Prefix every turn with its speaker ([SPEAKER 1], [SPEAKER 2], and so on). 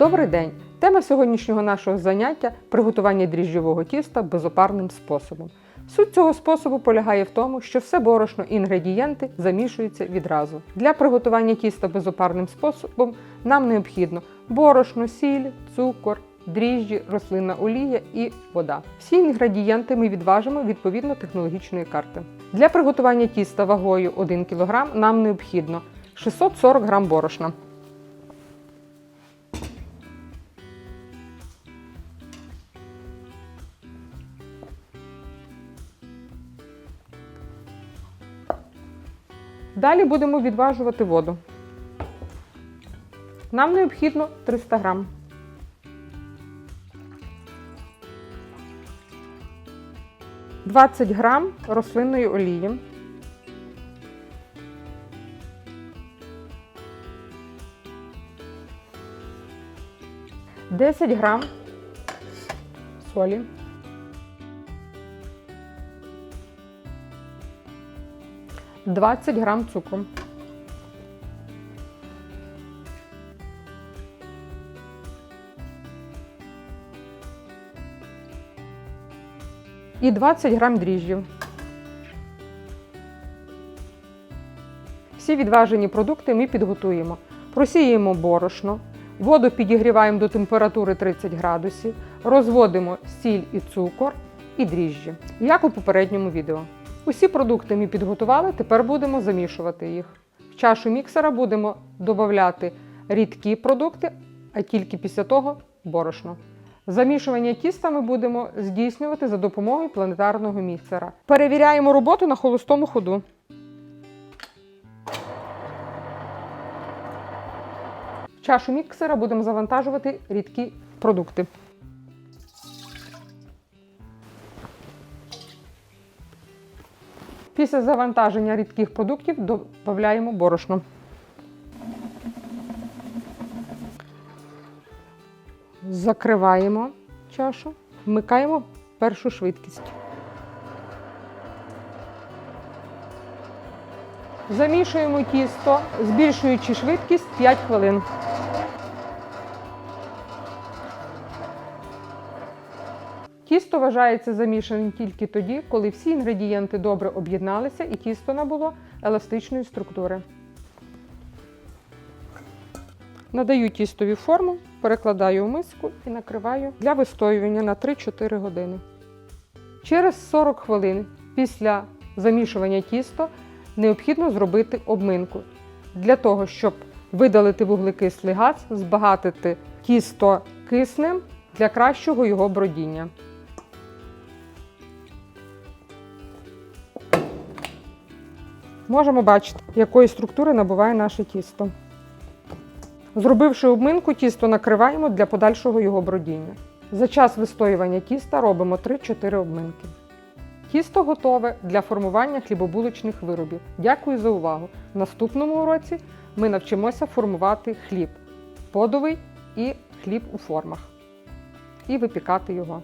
[SPEAKER 1] Добрий день! Тема сьогоднішнього нашого заняття приготування дріжджового тіста безопарним способом. Суть цього способу полягає в тому, що все борошно і інгредієнти замішуються відразу. Для приготування тіста безопарним способом нам необхідно борошно, сіль, цукор, дріжджі, рослинна олія і вода. Всі інгредієнти ми відважимо відповідно технологічної карти. Для приготування тіста вагою 1 кг нам необхідно 640 г борошна. Далі будемо відважувати воду. Нам необхідно 300 грам. Двадцять грам рослинної олії. Десять грам солі. 20 грам цукру. І 20 грам дріжджів. Всі відважені продукти ми підготуємо. Просіємо борошно, воду підігріваємо до температури 30 градусів, розводимо сіль і цукор і дріжджі, як у попередньому відео. Усі продукти ми підготували, тепер будемо замішувати їх. В чашу міксера будемо додати рідкі продукти, а тільки після того борошно. Замішування тіста ми будемо здійснювати за допомогою планетарного міксера. Перевіряємо роботу на холостому ходу. В чашу міксера будемо завантажувати рідкі продукти. Після завантаження рідких продуктів додаємо борошно. Закриваємо чашу, вмикаємо першу швидкість. Замішуємо тісто, збільшуючи швидкість 5 хвилин. Тісто вважається замішаним тільки тоді, коли всі інгредієнти добре об'єдналися і тісто набуло еластичної структури. Надаю тістові форму, перекладаю в миску і накриваю для вистоювання на 3-4 години. Через 40 хвилин після замішування тіста необхідно зробити обминку для того, щоб видалити вуглекислий газ, збагатити тісто киснем для кращого його бродіння. Можемо бачити, якої структури набуває наше тісто. Зробивши обминку, тісто накриваємо для подальшого його бродіння. За час вистоювання тіста робимо 3-4 обминки. Тісто готове для формування хлібобулочних виробів. Дякую за увагу! В наступному уроці ми навчимося формувати хліб подовий і хліб у формах і випікати його.